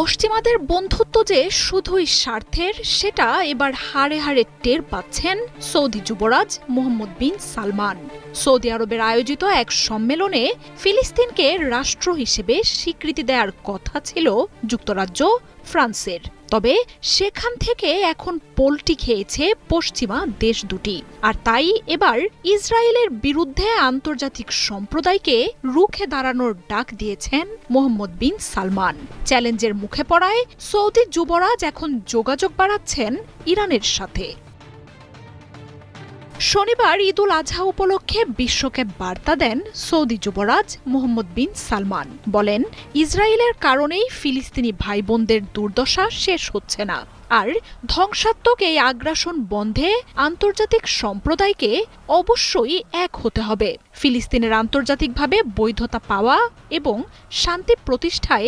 পশ্চিমাদের বন্ধুত্ব যে শুধুই স্বার্থের, সেটা এবার হাড়ে হাড়ে টের পাচ্ছেন সৌদি যুবরাজ মোহাম্মদ বিন সালমান। সৌদি আরবের আয়োজিত এক সম্মেলনে ফিলিস্তিনকে রাষ্ট্র হিসেবে স্বীকৃতি দেওয়ার কথা ছিল যুক্তরাজ্য, ফ্রান্সের। তবে সেখান থেকে এখন পোলটি খেয়েছে পশ্চিমা দেশ দুটি। আর তাই এবার ইসরায়েলের বিরুদ্ধে আন্তর্জাতিক সম্প্রদায়কে রুখে দাঁড়ানোর ডাক দিয়েছেন মোহাম্মদ বিন সালমান। চ্যালেঞ্জের মুখে পড়ায় সৌদি যুবরাজ এখন যোগাযোগ বাড়াচ্ছেন ইরানের সাথে। শনিবার ঈদুল আজহা উপলক্ষে বিশ্বকে বার্তা দেন সৌদি যুবরাজ মোহাম্মদ বিন সালমান। বলেন, ইসরায়েলের কারণেই ফিলিস্তিনি ভাই বোনদের দুর্দশা শেষ হচ্ছে না। আর ধ্বংসাত্মক এই আগ্রাসন বন্ধে আন্তর্জাতিক সম্প্রদায়কে অবশ্যই এক হতে হবে। ফিলিস্তিনের আন্তর্জাতিকভাবে বৈধতা পাওয়া এবং শান্তি প্রতিষ্ঠায়